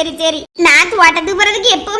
சரி சரி. நான் தோட்டத்துக்கு போறதுக்கு எப்பவும்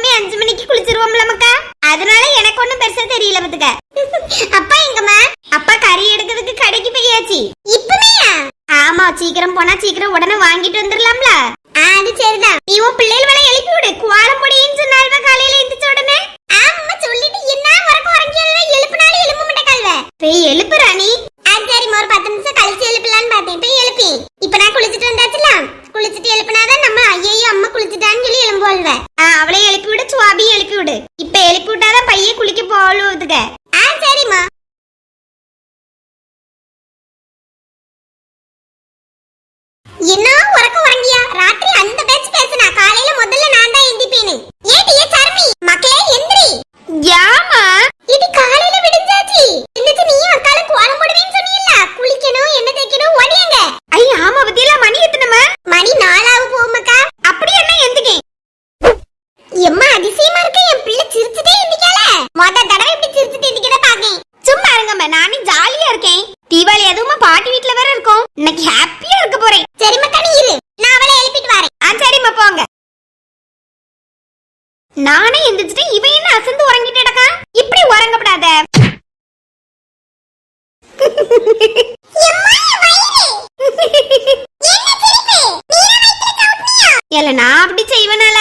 இல்ல நான் அப்படி செய்வேனால.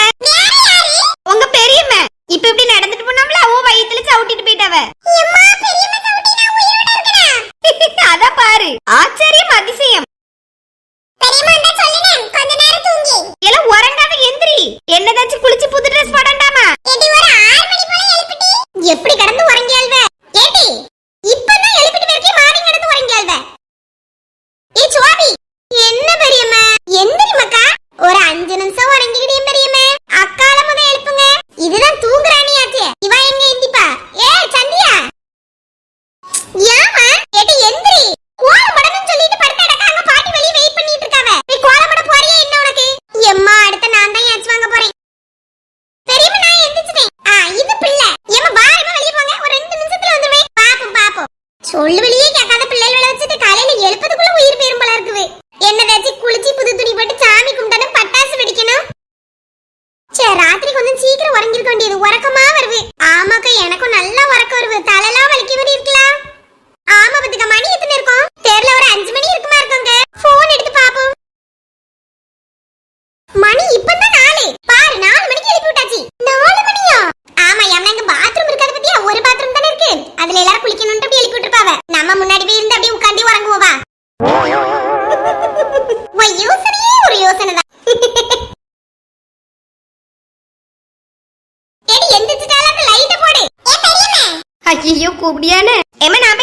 ஐயோ கூப்பிடியானே ஏமா நான்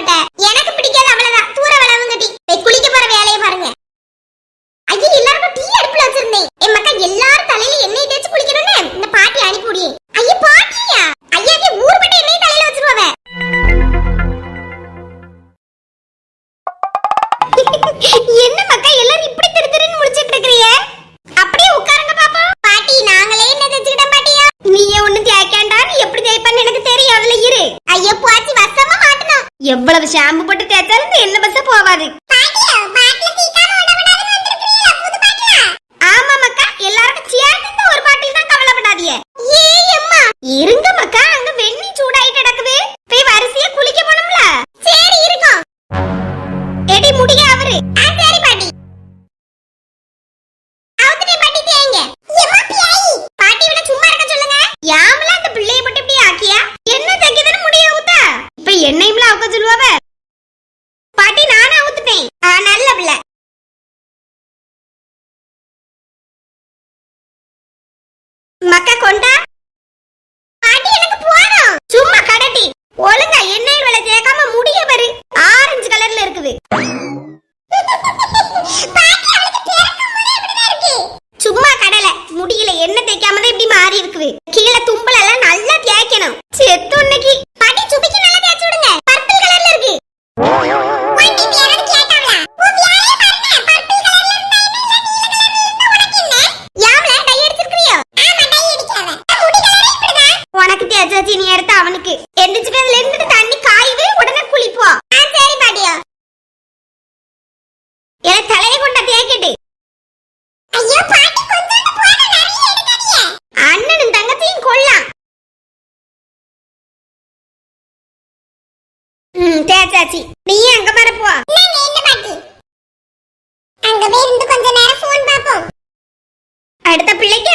மாட்டேன் ഷാമ്പു പൊട്ടി തേച്ചാലും നീന്ത ബസ് வந்தாச்சு. நீயும் அங்க பாரு போ. அங்க போய் கொஞ்ச நேரம் போன் பாப்போம் அடுத்த பிள்ளைக்கு?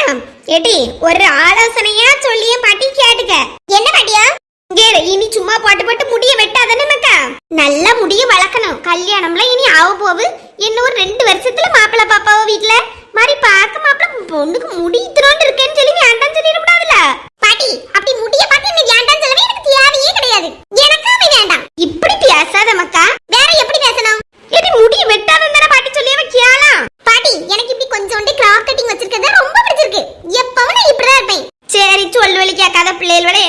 ஏடி ஒரு ஆலோசனையா சொல்லிய பாட்டி கேட்டுக்க. என்ன பாட்டியா? இங்கே இனி சும்மா போட்டு போட்டு முடிய வெட்டாதானே மக்கா? நல்லா முடிய வளர்க்கணும். கல்யாணம்ல இனி ஆக போவு. இன்னும் ஒரு ரெண்டு வருஷத்துல மாப்பிள்ள பாப்பாவோ வீட்டுல மாதிரி பார்க்க மாப்பிள்ள பொண்ணுக்கு முடி இத்தனோண்டு இருக்கேன்னு சொல்லி வேண்டாம் சொல்லிடக்கூடாதுல பாட்டி அப்படி முடிய பாட்டி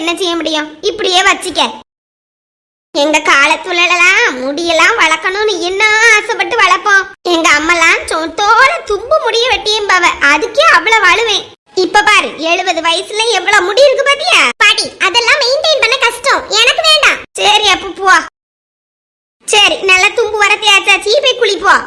என்ன செய்ய முடியும்? இப்படியே வச்சுக்க. எங்க காலத்துலலாம் முடியெல்லாம் வளர்க்கணும்னு என்ன ஆசைப்பட்டு வளர்ப்போம்? எங்க அம்மாலாம் சொத்தோட தும்பு முடிய வெட்டியும் பாவ அதுக்கே அவ்வளவு வலுவேன் இப்ப பாரு எழுபது வயசுல எவ்வளவு முடி இருக்கு பாத்தியா? பாட்டி அதெல்லாம் மெயின்டைன் பண்ண கஷ்டம். எனக்கு வேண்டாம். சரி அப்ப போ. சரி நல்லா தும்பு வரத்தையாச்சா? சீப்பை குளிப்போம்.